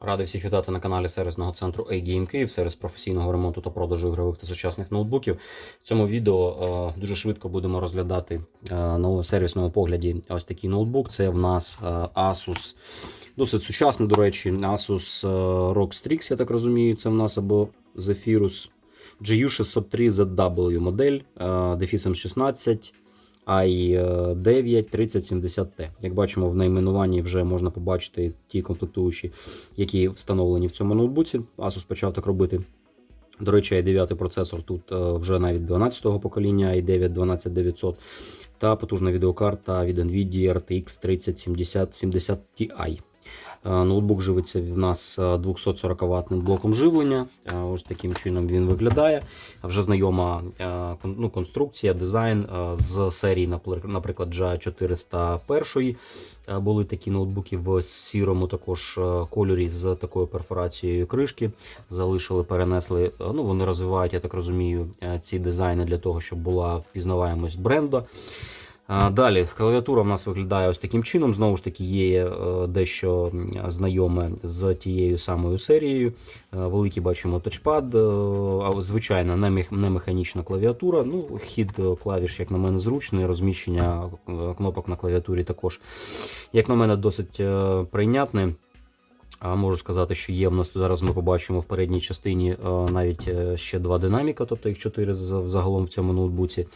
Радий всіх вітати на каналі сервісного центру A-Game Київ, сервіс професійного ремонту та продажу ігрових та сучасних ноутбуків. В цьому відео е, дуже швидко будемо розглядати е, на сервісному погляді ось такий ноутбук. Це в нас е, Asus, досить сучасний, до речі, Asus е, ROG Strix, я так розумію, це в нас або Zephyrus GU603ZW модель, е, дефісом 16 i9 3070T. Як бачимо, в найменуванні вже можна побачити ті комплектуючі, які встановлені в цьому ноутбуці. Asus почав так робити. До речі, i9 процесор тут е, вже навіть 12-го покоління, i9 12900 та потужна відеокарта від NVIDIA RTX 3070 Ti. Е, Ноутбук живиться в нас 240 ваттним блоком живлення. Е, Ось таким чином він виглядає. Вже знайома е, ну, конструкція, дизайн е, з серії, наприклад, JA 401. Е, Були такі ноутбуки в сірому також е, кольорі з такою перфорацією кришки. Залишили, перенесли. е, Ну, вони розвивають, я так розумію, е, ці дизайни для того, щоб була впізнаваємость бренду. Далі клавіатура в нас виглядає ось таким чином. Знову ж таки, є е, дещо знайоме з тією самою серією. Е, Великий бачимо тачпад, е, звичайна не механічна клавіатура. Ну, хід клавіш, як на мене, зручний. Розміщення кнопок на клавіатурі також, як на мене, досить прийнятне. А можу сказати, що є в нас зараз. Ми побачимо в передній частині навіть ще два динаміка, тобто їх чотири загалом в цьому ноутбуці.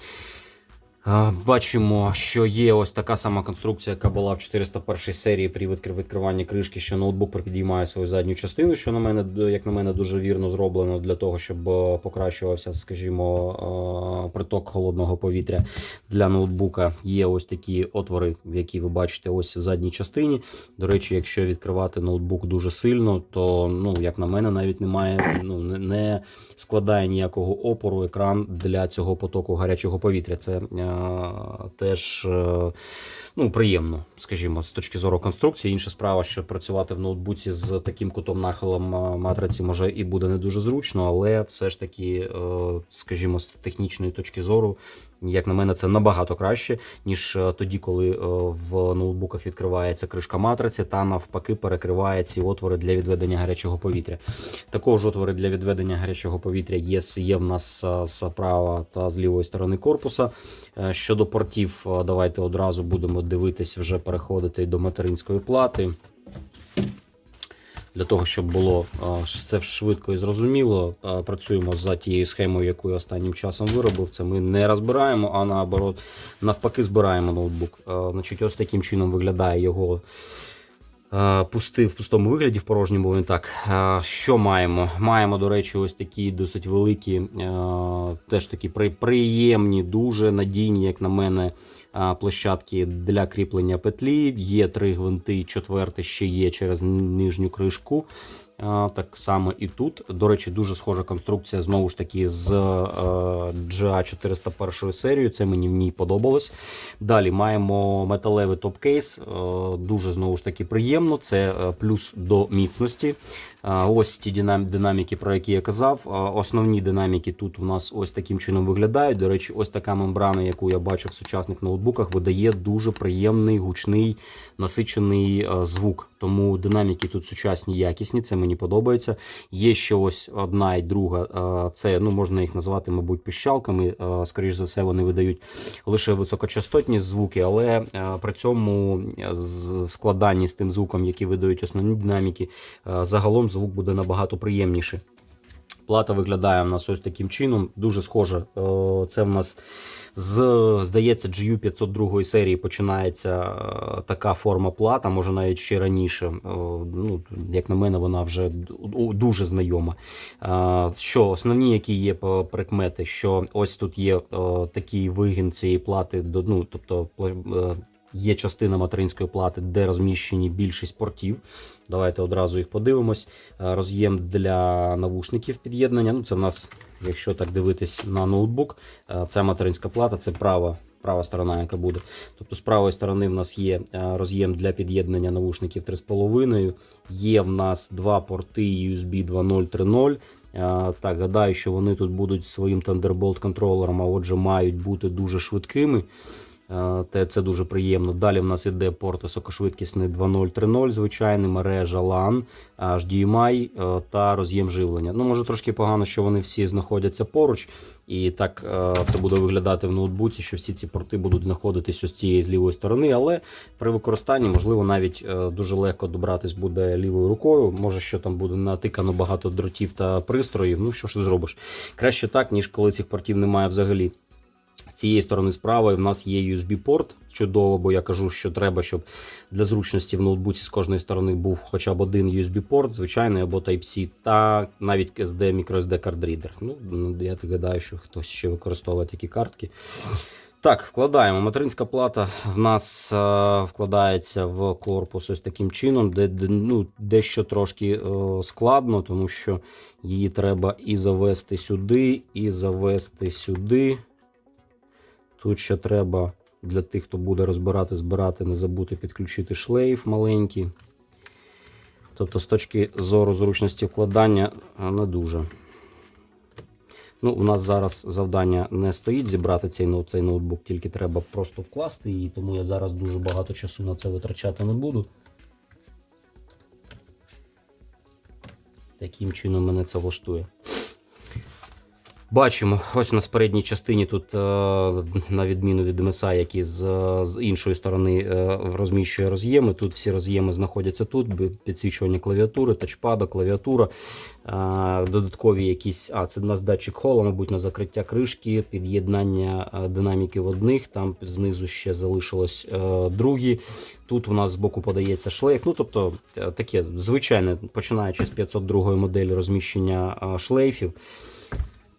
Бачимо, що є ось така сама конструкція, яка була в 401 серії при відкр- відкриванні кришки, що ноутбук підіймає свою задню частину, що на мене, як на мене, дуже вірно зроблено для того, щоб е, покращувався, скажімо, е, приток холодного повітря для ноутбука. Є ось такі отвори, в які ви бачите ось в задній частині. До речі, якщо відкривати ноутбук дуже сильно, то ну, як на мене, навіть немає, ну не- не складає ніякого опору екран для цього потоку гарячого повітря. Це е, теж е, ну, приємно, скажімо, з точки зору конструкції. Інша справа, що працювати в ноутбуці з таким кутом нахилом е, матриці може і буде не дуже зручно, але все ж таки, е, скажімо, з технічної точки зору. Як на мене, це набагато краще, ніж е, тоді, коли е, в ноутбуках відкривається кришка матриці, та навпаки перекриває ці отвори для відведення гарячого повітря. Також отвори для відведення гарячого повітря є, є в нас е, з права та з лівої сторони корпуса. Щодо портів, давайте одразу будемо дивитись, вже переходити до материнської плати. Для того, щоб було це швидко і зрозуміло, працюємо за тією схемою, яку я останнім часом виробив. Це ми не розбираємо, а наоборот, навпаки, збираємо ноутбук. Значить, ось таким чином виглядає його пустий в пустому вигляді, в порожньому він так. Що маємо? Маємо, до речі, ось такі досить великі, теж такі приємні, дуже надійні, як на мене, площадки для кріплення петлі. Є три гвинти, четвертий ще є через нижню кришку. Е, Так само і тут. До речі, дуже схожа конструкція знову ж таки з е, GA 401 серією. Це мені в ній подобалось. Далі маємо металевий топ-кейс. е, Дуже знову ж таки приємно. Це е, плюс до міцності. Ось ті динаміки, про які я казав. Основні динаміки тут у нас ось таким чином виглядають. До речі, ось така мембрана, яку я бачу в сучасних ноутбуках, видає дуже приємний, гучний, насичений звук. Тому динаміки тут сучасні, якісні. Це мені подобається. Є ще ось одна і друга. Це ну можна їх назвати, мабуть, пищалками. Е, Скоріш за все, вони видають лише високочастотні звуки, але при цьому в складанні з тим звуком, який видають основні динаміки, загалом звук буде набагато приємніший. Плата виглядає в нас ось таким чином, дуже схоже. Е, Це в нас з, здається, GU 502 серії починається е, така форма плата, може навіть ще раніше. Е, Ну, як на мене, вона вже дуже знайома. Що основні, які є прикмети, що ось тут є такий вигін цієї плати, ну, тобто є частина материнської плати, де розміщені більшість портів. Давайте одразу їх подивимось. Е, Роз'єм для навушників під'єднання. Ну, це в нас, якщо так дивитись на ноутбук, е, ця материнська плата, це права. Права сторона, яка буде. Тобто з правої сторони в нас є е, роз'єм для під'єднання навушників 3,5. Є в нас два порти USB 2.0 3.0. Е, Так, гадаю, що вони тут будуть своїм Thunderbolt контролером, а отже, мають бути дуже швидкими. Е, це дуже приємно. Далі в нас іде порт високошвидкісний 2.0.3.0, звичайний мережа LAN, HDMI е, та роз'єм живлення. Ну, може трошки погано, що вони всі знаходяться поруч, і так е, це буде виглядати в ноутбуці, що всі ці порти будуть знаходитись ось з цієї з лівої сторони, але при використанні можливо навіть дуже легко добратись буде лівою рукою. Може, що там буде натикано багато дротів та пристроїв. Ну що ж зробиш? Краще так, ніж коли цих портів немає взагалі. Цієї сторони справа в нас є USB-порт. Чудово, бо я кажу, що треба, щоб для зручності в ноутбуці з кожної сторони був хоча б один USB-порт, звичайний або Type-C, та навіть SD, microSD кардрідер. Ну, я так гадаю, що хтось ще використовує такі картки. Так, вкладаємо. Материнська плата в нас е, вкладається в корпус ось таким чином, де, де ну, дещо трошки е, складно, тому що її треба і завести сюди, і завести сюди. Тут ще треба для тих, хто буде розбирати, збирати, не забути підключити шлейф маленький. Тобто, з точки зору зручності вкладання, не дуже. Ну, у нас зараз завдання не стоїть зібрати цей, ноут, цей ноутбук, тільки треба просто вкласти її, тому я зараз дуже багато часу на це витрачати не буду. Таким чином мене це влаштує. Бачимо, ось у нас в передній частині тут, е, на відміну від MSI, які з, з іншої сторони е, розміщує роз'єми. Тут всі роз'єми знаходяться тут, підсвічування клавіатури, тачпада, клавіатура, е, додаткові якісь. А, це у нас датчик хола, мабуть, на закриття кришки, під'єднання е, динаміків одних. Там знизу ще залишилось е, другі. Тут у нас збоку подається шлейф. Ну, тобто е, таке звичайне, починаючи з 502 моделі розміщення е, шлейфів.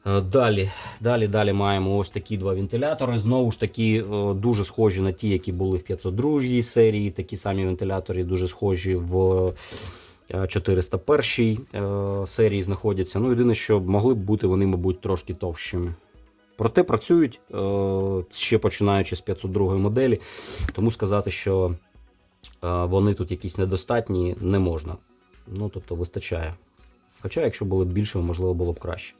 Е, Далі, далі, далі маємо ось такі два вентилятори. Знову ж таки, е, дуже схожі на ті, які були в 502 серії. Такі самі вентилятори дуже схожі в е, 401 е, серії знаходяться. Ну, єдине, що могли б бути вони, мабуть, трошки товщими. Проте працюють ще починаючи з 502 моделі, тому сказати, що вони тут якісь недостатні, не можна. Ну, тобто, вистачає. Хоча, якщо були б більше, можливо, було б краще.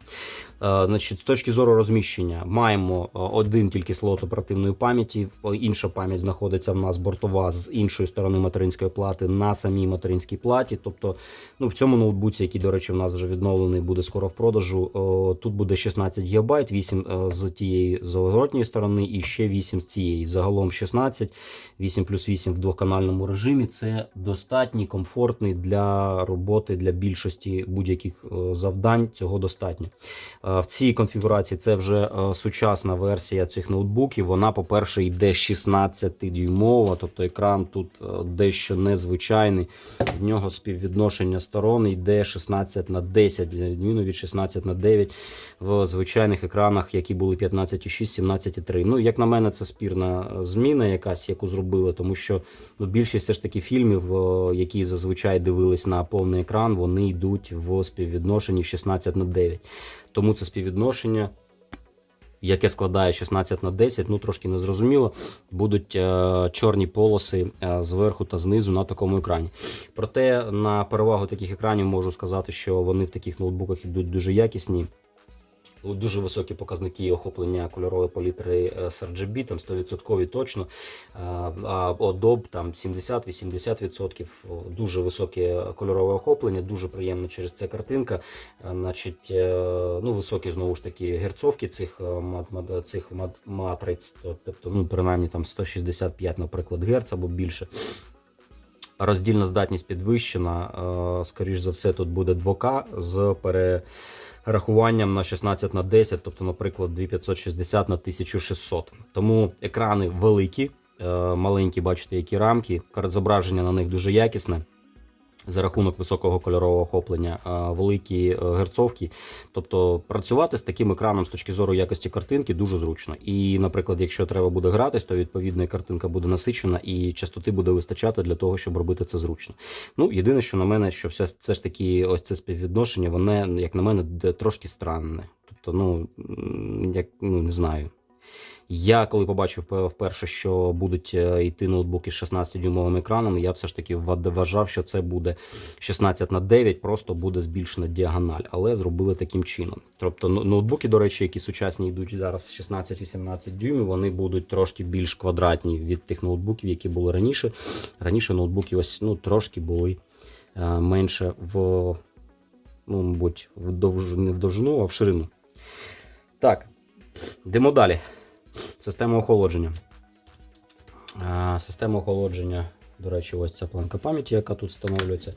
Е, Значить, з точки зору розміщення, маємо е, один тільки слот оперативної пам'яті. Інша пам'ять знаходиться в нас бортова з іншої сторони материнської плати на самій материнській платі. Тобто, ну в цьому ноутбуці, який, до речі, в нас вже відновлений, буде скоро в продажу. о, Тут буде 16 ГБ, 8 е, з тієї зворотньої сторони і ще 8 з цієї. Загалом 16, 8 плюс 8 в двоканальному режимі. Це достатній, комфортний для роботи для більшості будь-яких е, завдань. Цього достатньо. Е, В цій конфігурації це вже е, сучасна версія цих ноутбуків. Вона, по-перше, йде 16-дюймова, тобто екран тут дещо незвичайний. В нього співвідношення сторон йде 16 на 10, на відміну від 16 на 9 в звичайних екранах, які були 15,6, 17,3. Ну, як на мене, це спірна зміна, якась, яку зробили, тому що ну, більшість все ж таки фільмів, які зазвичай дивились на повний екран, вони йдуть в співвідношенні 16 на 9. Тому це співвідношення, яке складає 16 на 10, ну трошки незрозуміло. Будуть е, чорні полоси е, зверху та знизу на такому екрані. Проте на перевагу таких екранів можу сказати, що вони в таких ноутбуках йдуть дуже якісні. Ну, Дуже високі показники охоплення кольорової палітри е, RGB, там 100% точно. А а Adobe там 70-80%. Дуже високе кольорове охоплення, дуже приємно через це картинка. Е, Значить, е, ну, високі знову ж таки герцовки цих, е, цих матриць, тобто, ну, принаймні там 165, наприклад, герц або більше. Роздільна здатність підвищена. е, Скоріш за все, тут буде 2К з перерахуванням на 16 на 10, тобто, наприклад, 2560 на 1600. Тому екрани великі, е, маленькі, бачите, які рамки. Зображення на них дуже якісне. За рахунок високого кольорового охоплення, великі е, герцовки. Тобто працювати з таким екраном з точки зору якості картинки дуже зручно. І, наприклад, якщо треба буде гратись, то відповідно картинка буде насичена і частоти буде вистачати для того, щоб робити це зручно. Ну, єдине, що на мене, що все, все ж таки, ось це співвідношення, воно, як на мене, трошки странне. Тобто, ну, як ну, не знаю. Я коли побачив вперше, що будуть е, йти ноутбуки з 16-дюймовим екраном, я все ж таки вважав, що це буде 16 на 9, просто буде збільшена діагональ, але зробили таким чином. Тобто ноутбуки, до речі, які сучасні йдуть зараз 16-18 дюймів, вони будуть трошки більш квадратні від тих ноутбуків, які були раніше. Раніше ноутбуки ось ну трошки були е, менше в, ну, мабуть, в довж... не в довжину, а в ширину. Так, йдемо далі. Система охолодження. Система охолодження, до речі, ось ця планка пам'яті, яка тут встановлюється.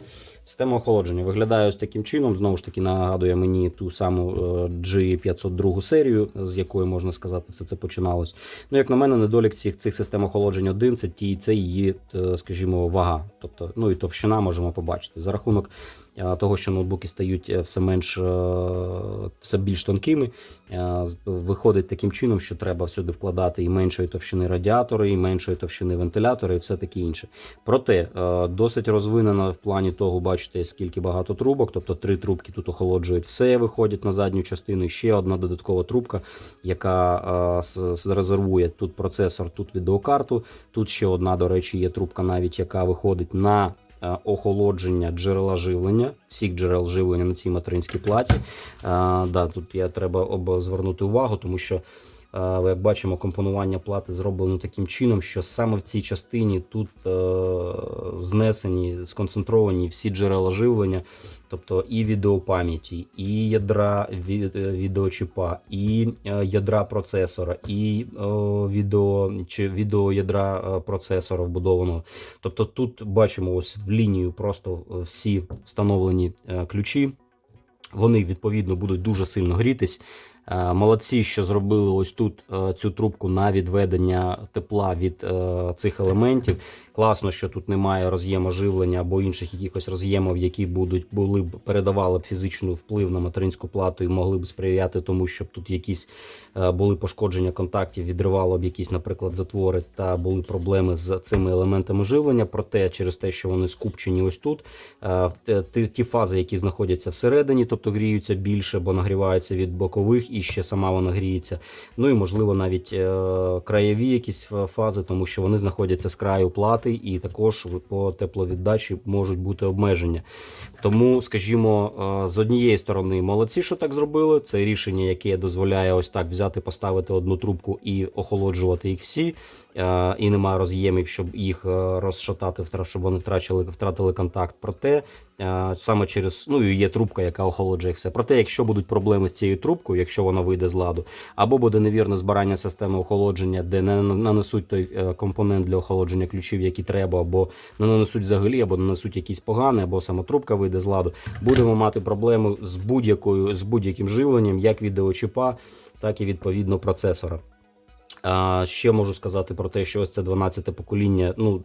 Система охолодження виглядає ось таким чином. Знову ж таки, нагадує мені ту саму е, G502 серію, з якої можна сказати, все це починалось. Ну, як на мене, недолік цих, цих систем охолодження один це ті, це її, е, скажімо, вага. Тобто, ну і товщина можемо побачити. За рахунок е, того, що ноутбуки стають все менш все більш тонкими, виходить таким чином, що треба всюди вкладати і меншої товщини радіатори, і меншої товщини вентилятори, і все таке інше. Проте досить розвинена в плані того, бачите, скільки багато трубок, тобто три трубки тут охолоджують все, виходять на задню частину. Ще одна додаткова трубка, яка е, зарезервує тут процесор, тут відеокарту. Тут ще одна, до речі, є трубка, навіть яка виходить на е, охолодження джерела живлення, всіх джерел живлення на цій материнській платі. Е, да, тут я треба звернути увагу, тому що. Е, Як бачимо, компонування плати зроблено таким чином, що саме в цій частині тут е, знесені, сконцентровані всі джерела живлення, тобто і відеопам'яті, і ядра е, відеочіпа, і ядра процесора, і відео чи відеоядра процесора вбудованого. Тобто тут бачимо ось в лінію просто всі встановлені ключі. Вони відповідно будуть дуже сильно грітись. Е, Молодці, що зробили ось тут е, цю трубку на відведення тепла від е, цих елементів. Класно, що тут немає роз'єму живлення або інших якихось роз'ємів, які будуть були б передавали б фізичний вплив на материнську плату і могли б сприяти тому, щоб тут якісь е, були пошкодження контактів, відривало б якісь, наприклад, затвори та були проблеми з цими елементами живлення. Проте через те, що вони скупчені ось тут, е, ті, фази, які знаходяться всередині, тобто гріються більше, бо нагріваються від бокових, і ще сама вона гріється. Ну і можливо навіть е, краєві якісь фази, тому що вони знаходяться з краю плати, і також по тепловіддачі можуть бути обмеження. Тому, скажімо, е, з однієї сторони, молодці, що так зробили. Це рішення, яке дозволяє ось так взяти, поставити одну трубку і охолоджувати їх всі. Е, І немає роз'ємів, щоб їх е, розшатати, щоб вони втрачали, втратили контакт. Проте е, саме через ну і є трубка, яка охолоджує все. Проте, якщо будуть проблеми з цією трубкою, якщо вона вийде з ладу, або буде невірне збирання системи охолодження, де не нанесуть той компонент для охолодження ключів, які треба, або не нанесуть взагалі, або нанесуть якісь погані, або сама трубка вийде з ладу. Будемо мати проблеми з будь-якою з будь-яким живленням, як від відеочіпа, так і відповідно процесора. Ще можу сказати про те, що ось це 12-те покоління. Ну,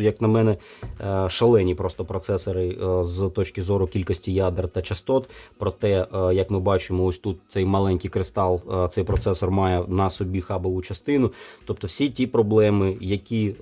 як на мене, е, шалені просто процесори е, з точки зору кількості ядер та частот. Проте, е, як ми бачимо, ось тут цей маленький кристал, цей процесор має на собі хабову частину. Тобто, всі ті проблеми, які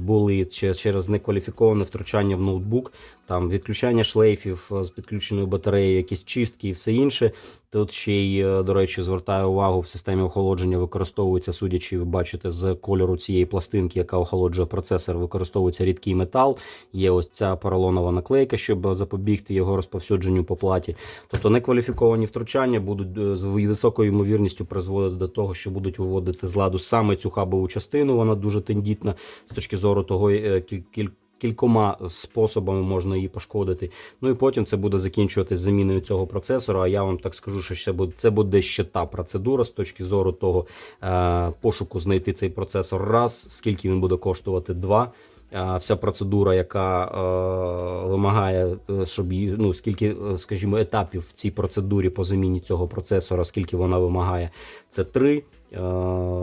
були через некваліфіковане втручання в ноутбук, там відключання шлейфів е, з підключеною батареєю, якісь чистки і все інше. Тут ще й, е, до речі, звертаю увагу, в системі охолодження використовується, судячи, ви бачите, з кольору цієї пластинки, яка охолоджує процесор, використовується рідкий метал. Є ось ця поролонова наклейка, щоб запобігти його розповсюдженню по платі. Тобто некваліфіковані втручання будуть е, з високою ймовірністю призводити до того, що будуть виводити з ладу саме цю хабову частину. Вона дуже тендітна з точки зору того, е, кіль- кіль- Кількома способами можна її пошкодити. Ну і потім це буде закінчуватись заміною цього процесора. А я вам так скажу, що ще буде це буде ще та процедура з точки зору того е, пошуку знайти цей процесор раз, скільки він буде коштувати два. Е, Вся процедура, яка е, вимагає, е, щоб ну скільки, е, скажімо, етапів в цій процедурі по заміні цього процесора, скільки вона вимагає, це три. Е,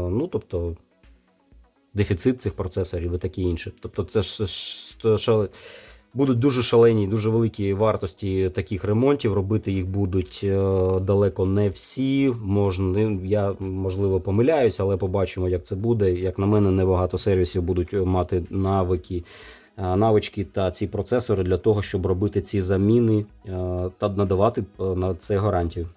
ну тобто дефіцит цих процесорів і таке інше. Тобто, це ж, шале- будуть дуже шалені, дуже великі вартості таких ремонтів. Робити їх будуть е, далеко не всі. Можна, ну, я можливо помиляюсь, але побачимо, як це буде. Як на мене, небагато сервісів будуть мати навики. е, Навички та ці процесори для того, щоб робити ці заміни е, та надавати е, на це гарантію.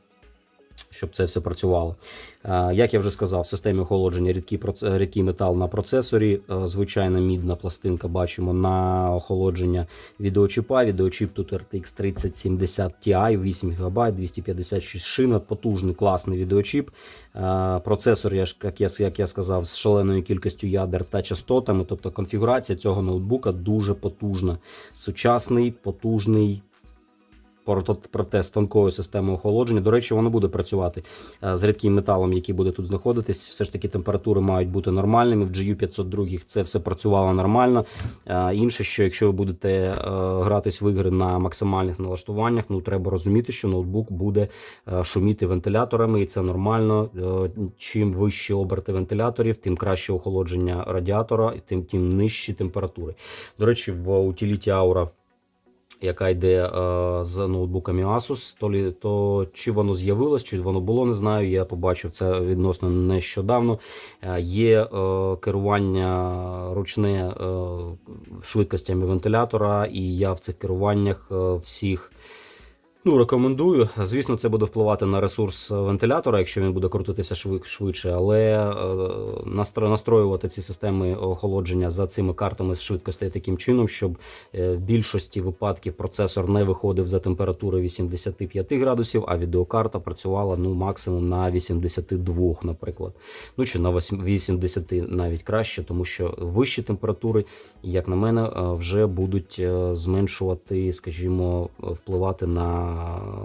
Щоб це все працювало. Е, Як я вже сказав, в системі охолодження рідкий, рідкий метал на процесорі, е, звичайна мідна пластинка бачимо на охолодження відеочіпа. Відеочіп тут RTX 3070 Ti, 8 ГБ, 256 шина, потужний класний відеочіп. Е, Процесор, як я, як я сказав, з шаленою кількістю ядер та частотами. Тобто конфігурація цього ноутбука дуже потужна. Сучасний, потужний. Прото- Проте з тонкою системою охолодження. До речі, воно буде працювати е, з рідким металом, який буде тут знаходитись. Все ж таки температури мають бути нормальними. В GU502 це все працювало нормально. Е, Інше, що якщо ви будете е, гратись в ігри на максимальних налаштуваннях, ну треба розуміти, що ноутбук буде шуміти вентиляторами, і це нормально. Чим вищі оберти вентиляторів, тим краще охолодження радіатора, і тим, тим нижчі температури. До речі, в утиліті Aura яка йде е, з ноутбуками Asus, то, лі- то чи воно з'явилось, чи воно було, не знаю. Я побачив це відносно нещодавно. Е, є е, керування ручне е, швидкостями вентилятора, і я в цих керуваннях е, всіх. Ну, рекомендую. Звісно, це буде впливати на ресурс вентилятора, якщо він буде крутитися швид- швидше, але е, настроювати ці системи охолодження за цими картами з швидкостей таким чином, щоб е, в більшості випадків процесор не виходив за температури 85 градусів, а відеокарта працювала ну максимум на 82, наприклад. Ну чи на 8 80 навіть краще, тому що вищі температури, як на мене, е, вже будуть е, зменшувати, скажімо, впливати на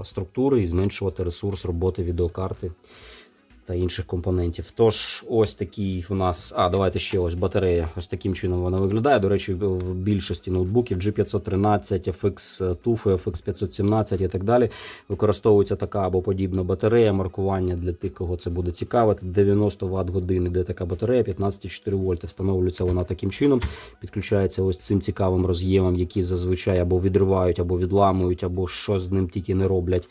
структури і зменшувати ресурс роботи відеокарти та інших компонентів. Тож, ось такий в нас. А, давайте ще ось батарея. Ось таким чином вона виглядає. До речі, в більшості ноутбуків G513, FX TUF, FX 517 і так далі. Використовується така або подібна батарея. Маркування для тих, кого це буде цікавити. 90 Вт годин іде така батарея, 15,4 вольти. Встановлюється вона таким чином. Підключається ось цим цікавим роз'ємом, які зазвичай або відривають, або відламують, або що з ним тільки не роблять.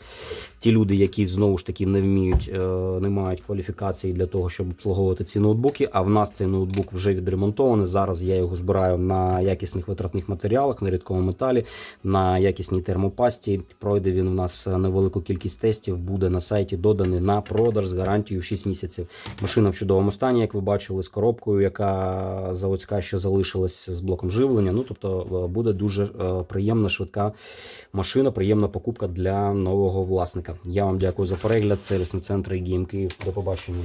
Ті люди, які знову ж таки не вміють, е, не мають кваліфікації для того, щоб обслуговувати ці ноутбуки. А в нас цей ноутбук вже відремонтований. Зараз я його збираю на якісних витратних матеріалах, на рідкому металі, на якісній термопасті. Пройде він у нас невелику кількість тестів, буде на сайті доданий на продаж з гарантією 6 місяців. Машина в чудовому стані, як ви бачили, з коробкою, яка заводська ще залишилась з блоком живлення. Ну тобто е, буде дуже е, приємна, швидка машина, приємна покупка для нового власника. Я вам дякую за перегляд. Сервісний центр «Гейм Київ. До побачення.